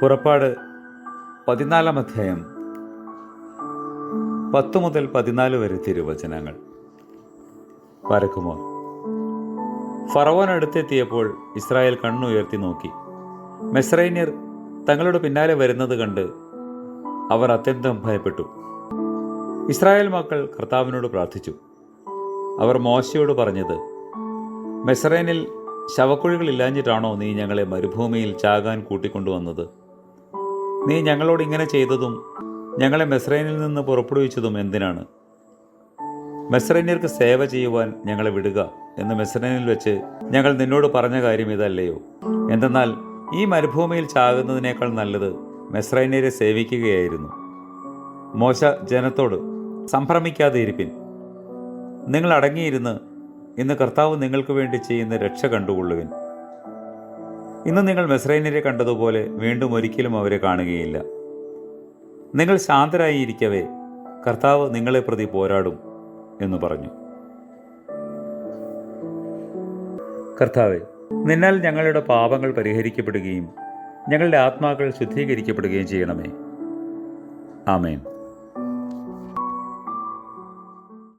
പുറപ്പാട് പതിനാലാം അധ്യായം. പത്ത് മുതൽ പതിനാല് വരെ തിരുവചനങ്ങൾ. പരക്കുമോ? ഫറവോൻ അടുത്തെത്തിയപ്പോൾ ഇസ്രായേൽ കണ്ണുയർത്തി നോക്കി. മെസ്രൈന്യർ തങ്ങളുടെ പിന്നാലെ വരുന്നത് കണ്ട് അവർ അത്യന്തം ഭയപ്പെട്ടു. ഇസ്രായേൽ മക്കൾ കർത്താവിനോട് പ്രാർത്ഥിച്ചു. അവർ മോശയോട് പറഞ്ഞത് മെസ്രൈനിൽ ശവക്കുഴികളില്ലാഞ്ഞിട്ടാണോ നീ ഞങ്ങളെ മരുഭൂമിയിൽ ചാകാൻ കൂട്ടിക്കൊണ്ടുവന്നത്? നീ ഞങ്ങളോട് ഇങ്ങനെ ചെയ്തതും ഞങ്ങളെ മെസ്രൈനിൽ നിന്ന് പുറപ്പെടുവിച്ചതും എന്തിനാണ്? മെസ്രൈന്യർക്ക് സേവ ചെയ്യുവാൻ ഞങ്ങളെ വിടുക എന്ന് മെസ്രൈനിൽ വെച്ച് ഞങ്ങൾ നിന്നോട് പറഞ്ഞ കാര്യം ഇതല്ലയോ? എന്തെന്നാൽ ഈ മരുഭൂമിയിൽ ചാകുന്നതിനേക്കാൾ നല്ലത് മെസ്രൈന്യരെ സേവിക്കുകയായിരുന്നു. മോശ ജനത്തോട് സംഭ്രമിക്കാതെ ഇരിപ്പിൻ നിങ്ങൾ അടങ്ങിയിരുന്ന് ഇന്ന് കർത്താവ് നിങ്ങൾക്ക് വേണ്ടി ചെയ്യുന്ന രക്ഷ കണ്ടുകൊള്ളുവിൻ. ഇന്ന് നിങ്ങൾ മെസ്രൈനരെ കണ്ടതുപോലെ വീണ്ടും ഒരിക്കലും അവരെ കാണുകയില്ല. നിങ്ങൾ ശാന്തരായിരിക്കവേ കർത്താവ് നിങ്ങളെ പ്രതി പോരാടും എന്ന് പറഞ്ഞു. കർത്താവെ നിന്നാൽ ഞങ്ങളുടെ പാപങ്ങൾ പരിഹരിക്കപ്പെടുകയും ഞങ്ങളുടെ ആത്മാക്കൾ ശുദ്ധീകരിക്കപ്പെടുകയും ചെയ്യണമേ. ആമേൻ.